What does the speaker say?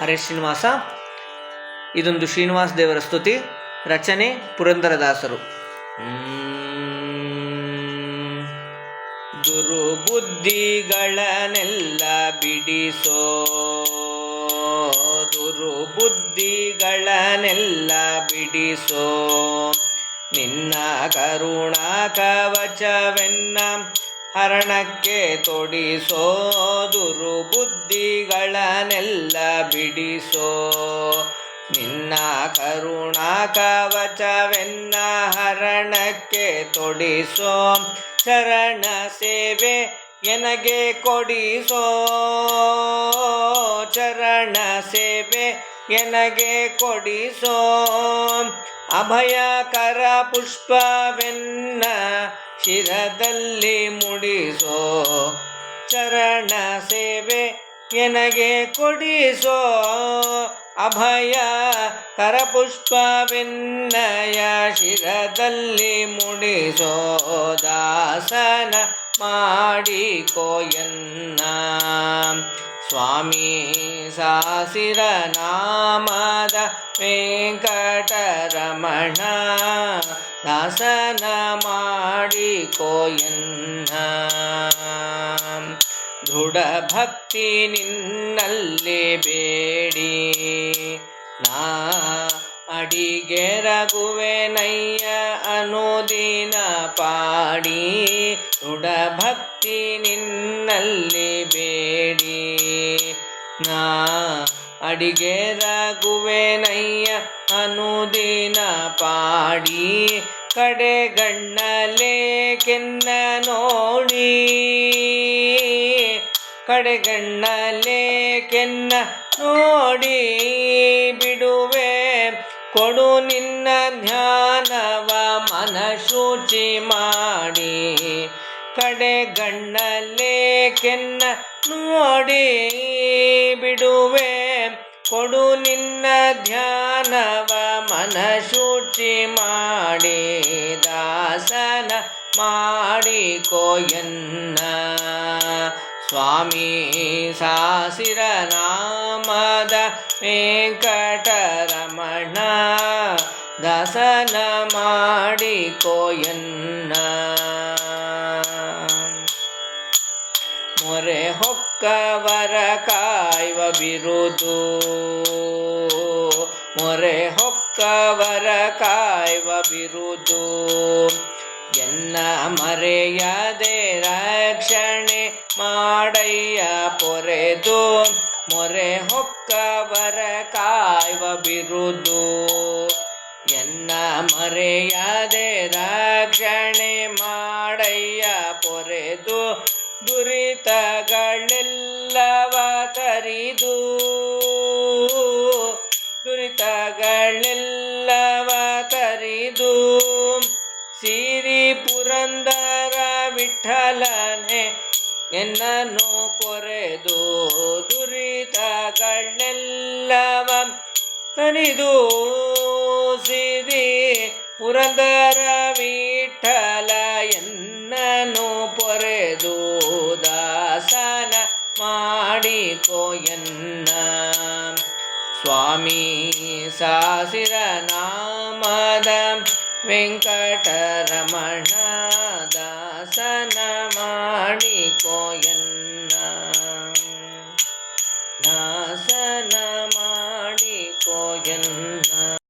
ಹರೇ ಶ್ರೀನಿವಾಸ. ಇದೊಂದು ಶ್ರೀನಿವಾಸ ದೇವರ ಸ್ತುತಿ, ರಚನೆ ಪುರಂದರದಾಸರು. ದುರುಬುದ್ಧಿಗಳನ್ನೆಲ್ಲ ಬಿಡಿಸೋ ದುರುಬುದ್ಧಿಗಳನ್ನೆಲ್ಲ ಬಿಡಿಸೋ, ನಿನ್ನ ಕರುಣಾ ಕವಚವೆನ್ನ ಹರಣಕ್ಕೆ ತೊಡಿಸೋ ದುರುಬುದ್ಧಿಗಳನ್ನೆಲ್ಲ ಬಿಡಿಸೋ. ನಿನ್ನ ಕರುಣಾ ಕವಚವೆನ್ನ ಹರಣಕ್ಕೆ ತೊಡಿಸೋ. ಶರಣ ಸೇವೆ ಎನಗೆ ಕೊಡಿಸೋ. ಚರಣ ಸೇವೆ ಎನಗೆ ಕೊಡಿಸೋ. ಅಭಯಕರ ಪುಷ್ಪವೆನ್ನ ಶಿರದಲ್ಲಿ ಮುಡಿಸೋ ಚರಣ ಸೇವೆ ಎನಗೆ ಕೊಡಿಸೋ ಅಭಯ ಕರಪುಷ್ಪವೆನ್ನಯ ಶಿರದಲ್ಲಿ ಮುಡಿಸೋ ದಾಸನ ಮಾಡಿಕೋಯನ್ನ ಸ್ವಾಮಿ ಸಾಸಿರ ನಾಮದ ವೆಂಕಟರಮಣ. ದಾಸನ ಮಾಡಿಕೋಯನ್ನ ದೃಢ ಭಕ್ತಿ ನಿನ್ನಲ್ಲಿ ಬೇಡಿ. ನಾ ಅಡಿಗೆ ರಘುವೆನಯ್ಯ ಅನುದಿನ ಪಾಡಿ. ದೃಢ ಭಕ್ತಿ ನಿನ್ನಲ್ಲಿ ಬೇಡಿ. ನಾ ಅಡಿಗೆ ರಘುವೆನಯ್ಯ ಅನುದಿನ ಪಾಡಿ. ಕಡೆಗಣ್ಣಲೆ ಕೆನ್ನ ನೋಡಿ. ಕಡೆಗಣ್ಣಲೆ ಕೆನ್ನ ನೋಡಿ. ಬಿಡುವೆ ಕೊಡು ನಿನ್ನ ಧ್ಯಾನವ ಮನ ಶುಚಿ ಮಾಡಿ ಕಡೆಗಣ್ಣಲೆ ಕೆನ್ನ ನೋಡಿ. ಬಿಡುವೆ ಕೊಡು ನಿನ್ನ ಧ್ಯಾನವ ಮನ ಶುಚಿ ಮಾಡಿ. ಮಾಡಿಕೋಯನ್ನ ಸ್ವಾಮಿ ಸಾಸಿರ ನಾಮದ ವೆಂಕಟರಮಣ. ಮಾಡಿ ಕೊಯನ್ನ ಮೊರೆ ಹೊಕ್ಕವರ ಕಾಯುವ ಬಿರುದು. ಮೊರೆ ಹೊಕ್ಕವರ ಕಾಯುವ ಬಿರುದು. ಎನ್ನ ಮರೆಯದೆ ರಕ್ಷಣೆ ಮಾಡಯ್ಯ ಪೊರೆದು, ಮೊರೆ ಹೊಕ್ಕವರ ಕಾಯುವ ಬಿರುದು. ಎನ್ನ ಮರೆಯದೆ ರಕ್ಷಣೆ ಮಾಡಯ್ಯ ಪೊರೆದು, ದುರಿತಗಳೆಲ್ಲವ ತರಿದು. ದುರಿತಗಳೆಲ್ಲವ ಪುರಂದರ ವಿಠಲನೆ, ಎನ್ನನ್ನು ಪೊರೆದು ದುರಿತಗಳೆಲ್ಲವ ತನಿದು ಸಿದಿ ಪುರಂದರ ವಿಠಲ ಎನ್ನನು ಪೊರೆದು ದಾಸನ ಮಾಡಿಕೋಯನ್ನ ಸ್ವಾಮಿ ಸಾಸಿರ ನಾಮದ ವೆಂಕಟರಮಣ ದಾಸನ ಮಾಡಿಕೋಯನ್ನ